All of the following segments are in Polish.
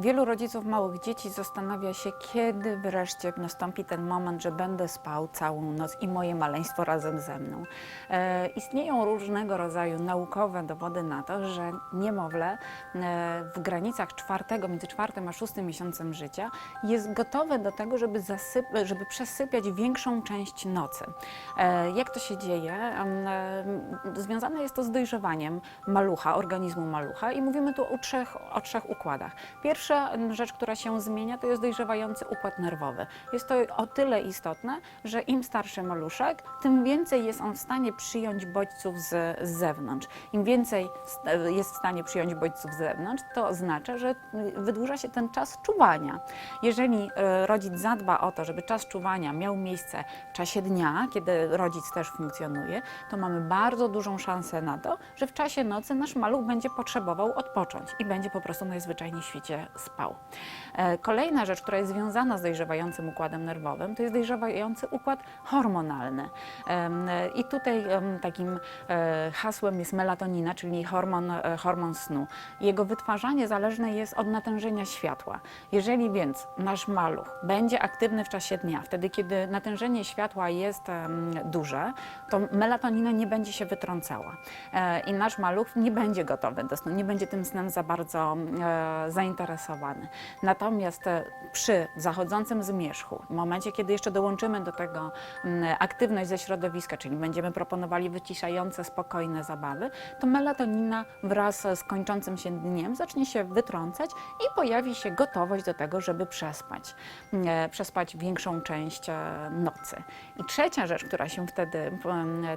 Wielu rodziców małych dzieci zastanawia się, kiedy wreszcie nastąpi ten moment, że będę spał całą noc i moje maleństwo razem ze mną. E, istnieją różnego rodzaju naukowe dowody na to, że niemowlę e, w granicach czwartego, między czwartym a szóstym miesiącem życia jest gotowe do tego, żeby, zasyp- żeby przesypiać większą część nocy. E, jak to się dzieje? E, Związane jest to z dojrzewaniem malucha, organizmu malucha i mówimy tu o trzech, o trzech układach. Pierwsza rzecz, która się zmienia, to jest dojrzewający układ nerwowy. Jest to o tyle istotne, że im starszy maluszek, tym więcej jest on w stanie przyjąć bodźców z, z zewnątrz. Im więcej e, jest w stanie przyjąć bodźców z zewnątrz, to oznacza, że y, wydłuża się ten czas czuwania. Jeżeli e, rodzic zadba o to, żeby czas czuwania miał miejsce w czasie dnia, kiedy rodzic też funkcjonuje, to mamy bardzo dużą szansę na to, że w czasie nocy nasz maluch będzie potrzebował odpocząć i będzie po prostu najzwyczajniej w świecie spał. E, Kolejna rzecz, która jest związana z dojrzewającym układem nerwowym, to jest dojrzewający układ hormonalny. E, I tutaj takim e, hasłem jest melatonina, czyli hormon, hormon snu. Jego wytwarzanie zależne jest od natężenia światła. Jeżeli więc nasz maluch będzie aktywny w czasie dnia, wtedy kiedy natężenie światła jest duże, to melatonina nie będzie się wytrącała i nasz maluch nie będzie gotowy do snu, nie będzie tym snem za bardzo e, Natomiast e, przy zachodzącym zmierzchu, w momencie, kiedy jeszcze dołączymy do tego aktywność ze środowiska, czyli będziemy proponowali wyciszające, spokojne zabawy, to melatonina wraz z kończącym się dniem zacznie się wytrącać i pojawi się gotowość do tego, żeby przespać, e, przespać większą część e, nocy. I trzecia rzecz, która się wtedy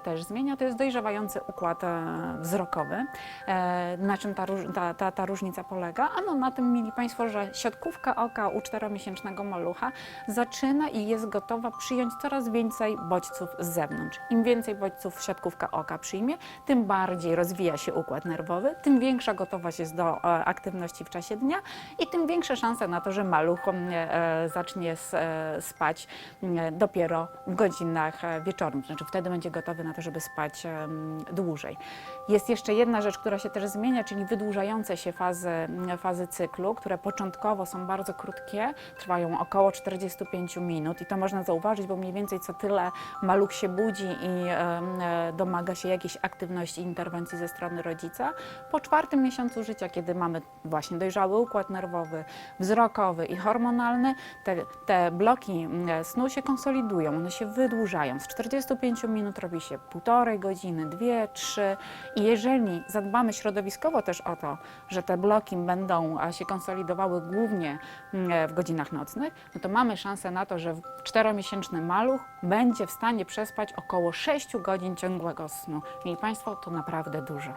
też zmienia, to jest dojrzewający układ wzrokowy. Na czym ta, ta, ta, ta różnica polega? Ano na tym, mieli Państwo, że siatkówka oka u czteromiesięcznego malucha zaczyna i jest gotowa przyjąć coraz więcej bodźców z zewnątrz. Im więcej bodźców siatkówka oka przyjmie, tym bardziej rozwija się układ nerwowy, tym większa gotowość jest do e, aktywności w czasie dnia i tym większe szanse na to, że maluch e, zacznie e, spać e, dopiero w godzinach wieczornych. Znaczy wtedy będzie gotowy na to, żeby spać dłużej. Jest jeszcze jedna rzecz, która się też zmienia, czyli wydłużające się fazy, fazy cyklu, które początkowo są bardzo krótkie, trwają około 45 minut i to można zauważyć, bo mniej więcej co tyle maluch się budzi i e, domaga się jakiejś aktywności interwencji ze strony rodzica. Po czwartym miesiącu życia, kiedy mamy właśnie dojrzały układ nerwowy, wzrokowy i hormonalny, te, te bloki snu się konsolidują, one się wydłużają. Z 45 minut robi się półtorej godziny, dwie, trzy i jeżeli zadbamy środowiskowo też o to, że te bloki będą się konsolidowały głównie mm, w godzinach nocnych, no to mamy szansę na to, że czteromiesięczny maluch będzie w stanie przespać około 6 godzin ciągłego snu. Mieli Państwo, to naprawdę dużo.